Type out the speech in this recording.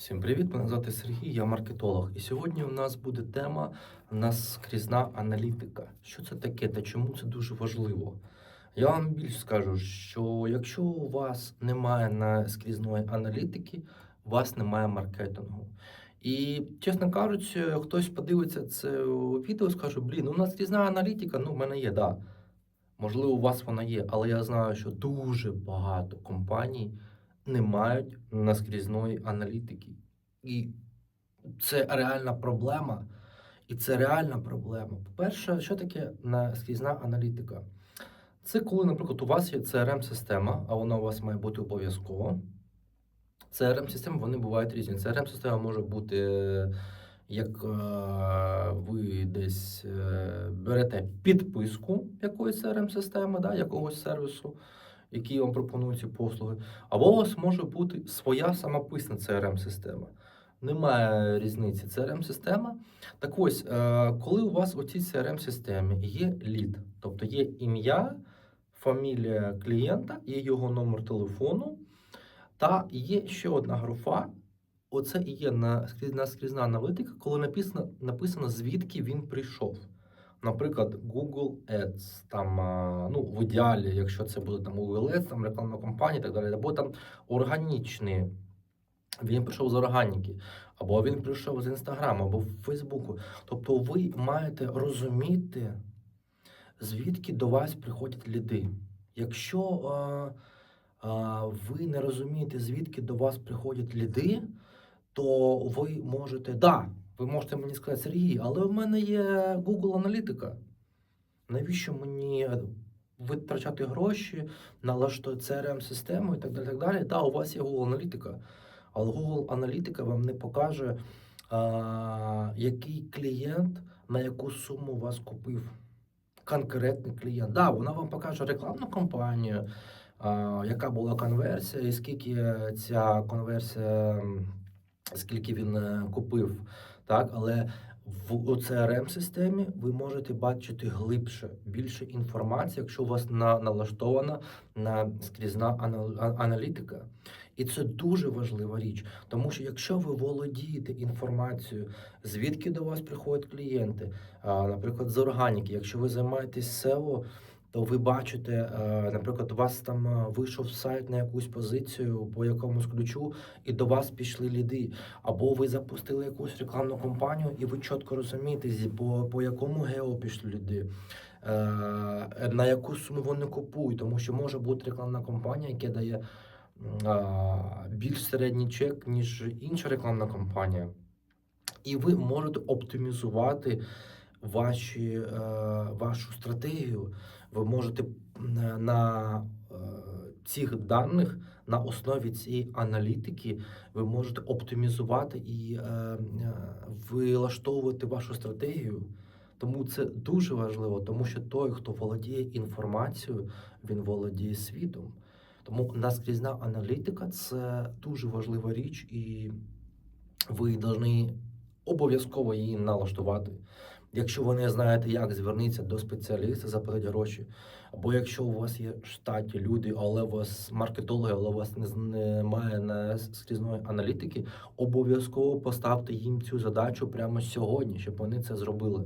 Всім привіт! Мене звати Сергій, я маркетолог. І сьогодні у нас буде тема наскрізна аналітика. Що це таке та чому це дуже важливо? Я вам більш скажу, що якщо у вас немає наскрізної аналітики, у вас немає маркетингу. І, чесно кажучи, хтось подивиться це відео і скаже: блін, у нас різна аналітика, ну в мене є, да. Можливо, у вас вона є, але я знаю, що дуже багато компаній не мають наскрізної аналітики. І це реальна проблема. І це реальна проблема. По-перше, що таке наскрізна аналітика? Це коли, наприклад, у вас є CRM-система, а вона у вас має бути обов'язково. CRM-системи вони бувають різні. CRM-система може бути, як е, ви десь е, берете підписку якоїсь CRM-системи, да, якогось сервісу, який вам пропонує ці послуги. Або у вас може бути своя самописна CRM-система. Немає різниці. CRM-система. Так ось, е, коли у вас у цій CRM-системі є лід, тобто є ім'я, фамілія клієнта, є його номер телефону, та є ще одна графа. Оце і є наскрізна аналітика, коли написано, написано, звідки він прийшов. Наприклад, Google Ads, там, ну, в ідеалі, якщо це буде там Google Ads, там рекламна кампанія і так далі, або там органічні. Він прийшов з органіки, або він прийшов з Інстаграму, або в Фейсбуку. Тобто ви маєте розуміти, звідки до вас приходять ліди. Якщо а, а, ви не розумієте, звідки до вас приходять ліди, то ви можете, да, ви можете мені сказати, Сергій, але в мене є Google аналітика. Навіщо мені витрачати гроші, налаштувати CRM-систему і так далі. Так, далі. Да, у вас є Google аналітика, але Google аналітика вам не покаже, а, який клієнт на яку суму вас купив. Конкретний клієнт. Да, вона вам покаже рекламну кампанію, а, яка була конверсія, і скільки ця конверсія, скільки він е, купив. Так, але в crm системі ви можете бачити глибше, більше інформації, якщо у вас на, налаштована на скрізна аналітика. І це дуже важлива річ, тому що якщо ви володієте інформацією, звідки до вас приходять клієнти, наприклад, з органіки, якщо ви займаєтесь SEO, то ви бачите, е, наприклад, у вас там е, вийшов сайт на якусь позицію по якомусь ключу, і до вас пішли ліди. Або ви запустили якусь рекламну кампанію, і ви чітко розумієте, по, по якому гео пішли люди, е, на яку суму вони купують, тому що може бути рекламна кампанія, яка дає більш середній чек, ніж інша рекламна кампанія. І ви можете оптимізувати ваші, вашу стратегію. Ви можете на е, цих даних, на основі цієї аналітики, ви можете оптимізувати і е, е, вилаштовувати вашу стратегію. Тому це дуже важливо, тому що той, хто володіє інформацією, він володіє світом. Тому наскрізна аналітика це дуже важлива річ, і ви повинні обов'язково її налаштувати. Якщо ви не знаєте, як звернутися до спеціаліста, заплатити гроші. Або якщо у вас є штаті люди, але у вас маркетологи, але у вас немає на скрізної аналітики, обов'язково поставте їм цю задачу прямо сьогодні, щоб вони це зробили.